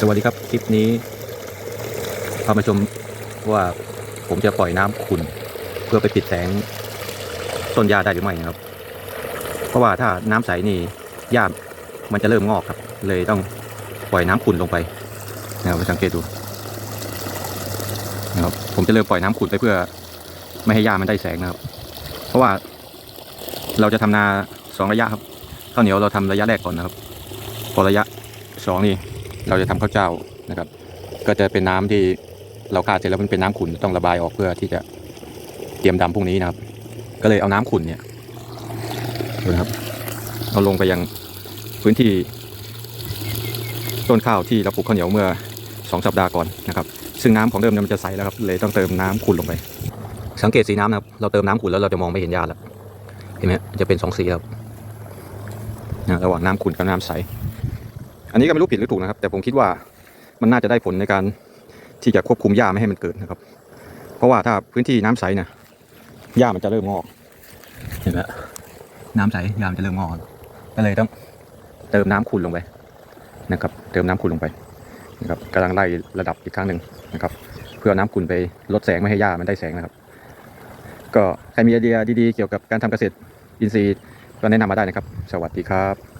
สวัสดีครับ คลิปนี้พามาชมว่าผมจะปล่อยน้ำขุ่นเพื่อไปปิดแสงต้นหญ้าได้หรือไม่นะครับ เพราะว่าถ้าน้ำใสนี่หญ้ามันจะเริ่มงอกครับ เลยต้องปล่อยน้ำขุ่นลงไปนะครับสังเกตดูนะครับผมจะเริ่มปล่อยน้ำขุ่นไปเพื่อ ไม่ให้หญ้ามันได้แสงนะครับ เพราะว่าเราจะทำนาสองระยะครับข้าวเหนียวเราทำระยะแรกก่อนนะครับ พอระยะสองนี่ เราจะทำข้าวเจ้านะครับ ก็จะเป็นน้ำที่เราคาดเสร็จแล้วมันเป็นน้ำขุ่นต้องระบายออกเพื่อที่จะเตรียมดำพรุ่งนี้นะครับ ก็เลยเอาน้ำขุ่นเนี่ยดูนะครับเอาลงไปยังพื้นที่ต้นข้าวที่เราปลูกข้าวเหนียวเมื่อสองสัปดาห์ก่อนนะครับ ซึ่งน้ำของเดิมมันจะใสแล้วครับเลยต้องเติมน้ำขุ่นลงไป สังเกตสีน้ำนะครับเราเติมน้ำขุ่นแล้วเราจะมองไม่เห็นหญ้าแล้วเห็นไหมจะเป็นสองสีครับนะระหว่างน้ำขุ่นกับน้ำใส อันนี้ก็ไม่รู้ผิดหรือถูกนะครับ แต่ผมคิดว่ามันน่าจะได้ผลในการที่จะควบคุมหญ้าไม่ให้มันเกิดนะครับ เพราะว่าถ้าพื้นที่น้ำใสนะหญ้ามันจะเริ่มงอก เห็นไหมน้ำใสหญ้ามันจะเริ่มงอกก็เลยต้องเติมน้ำขุ่นลงไปนะครับ เติมน้ำขุ่นลงไปนะครับกำลังไล่ระดับอีกครั้งหนึ่งนะครับ เพื่อน้ำขุ่นไปลดแสงไม่ให้หญ้ามันได้แสงนะครับ ก็ใครมีไอเดียดีๆเกี่ยวกับการทำเกษตรอินทรีย์ก็แนะนำมาได้นะครับ สวัสดีครับ